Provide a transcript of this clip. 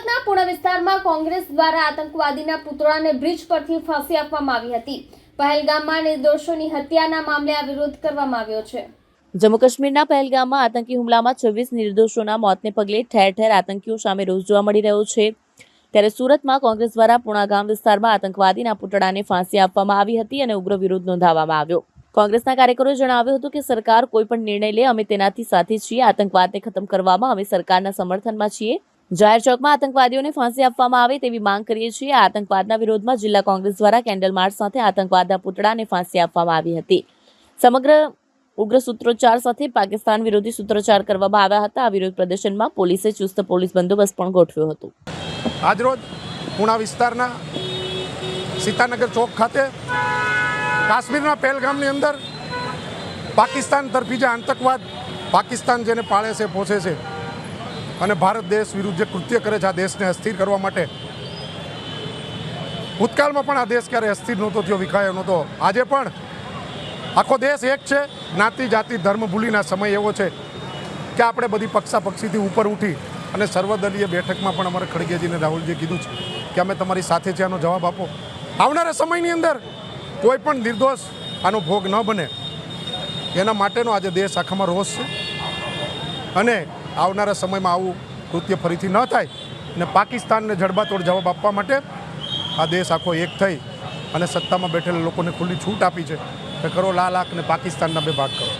સુરતના પુણા વિસ્તારમાં કોંગ્રેસ દ્વારા આતંકવાદીના પુતળાને બ્રિજ પરથી ફાંસી આપવામાં આવી હતી. પહેલગામમાં નિર્દોષોની હત્યાના મામલે આ વિરોધ કરવામાં આવ્યો છે. જમ્મુ કાશ્મીરના પહેલગામમાં આતંકી હુમલામાં છવ્વીસ નિર્દોષોના મોતને પગલે ઠેર ઠેર આતંકીઓ સામે રોષ જોવા મળી રહ્યો છે. ત્યારે સુરતમાં કોંગ્રેસ દ્વારા પુણા ગામ વિસ્તારમાં આતંકવાદીના પુતળાને ફાંસી આપવામાં આવી હતી અને ઉગ્ર વિરોધ નોંધાવવામાં આવ્યો. કોંગ્રેસના કાર્યકરોએ જણાવ્યું હતું કે સરકાર કોઈ પણ નિર્ણય લે, અમે તેનાથી સાથે છીએ, આતંકવાદને ખતમ કરવામાં અમે સરકારના સમર્થનમાં છીએ. જાહેર ચોકમાં આતંકવાદીઓને ફાંસી આપવામાં આવે તેવી માંગ કરીએ છીએ. આતંકવાદના વિરોધમાં જિલ્લા કોંગ્રેસ દ્વારા કેન્ડલ માર્ચ સાથે આતંકવાદના પુતળાને ફાંસી આપવામાં આવી હતી. સમગ્ર ઉગ્ર સૂત્રોચ્ચાર સાથે પાકિસ્તાન વિરોધી સૂત્રોચ્ચાર કરવામાં આવ્યા હતા. આ વિરોધ પ્રદર્શનમાં પોલીસે ચુસ્ત પોલીસ બંદોબસ્ત પણ ગોઠવ્યો હતો. આજરોજ પુણા વિસ્તારના સીતાનગર ચોક ખાતે કાશ્મીરના પહેલગામની અંદર પાકિસ્તાન તરફી જે આતંકવાદ પાકિસ્તાન જેને પાળે છે પોષે છે અને ભારત દેશ વિરુદ્ધ જે કૃત્ય કરે છે, આ દેશને અસ્થિર કરવા માટે. ભૂતકાળમાં પણ આ દેશ ક્યારે અસ્થિર નહોતો થયો, વિખાયો નહોતો. આજે પણ આખો દેશ એક છે. જ્ઞાતિ, જાતિ, ધર્મ ભૂલીના સમય એવો છે કે આપણે બધી પક્ષા પક્ષીથી ઉપર ઉઠી અને સર્વદલીય બેઠકમાં પણ અમારે ખડગેજીને રાહુલજીએ કીધું છે કે અમે તમારી સાથે છે આનો જવાબ આપો. આવનારા સમયની અંદર કોઈ પણ નિર્દોષ આનો ભોગ ન બને. એના માટેનો આજે દેશ આખામાં રોષ છે. અને આવનારા સમયમાં આવું કૃત્ય ફરીથી ન થાય અને પાકિસ્તાનને જડબાતોડ જવાબ આપવા માટે આ દેશ આખો એક થઈ અને સત્તામાં બેઠેલા લોકોને ખુલ્લી છૂટ આપી છે. કે કરો લાલ આંખ ને પાકિસ્તાનના બે ભાગ કરો.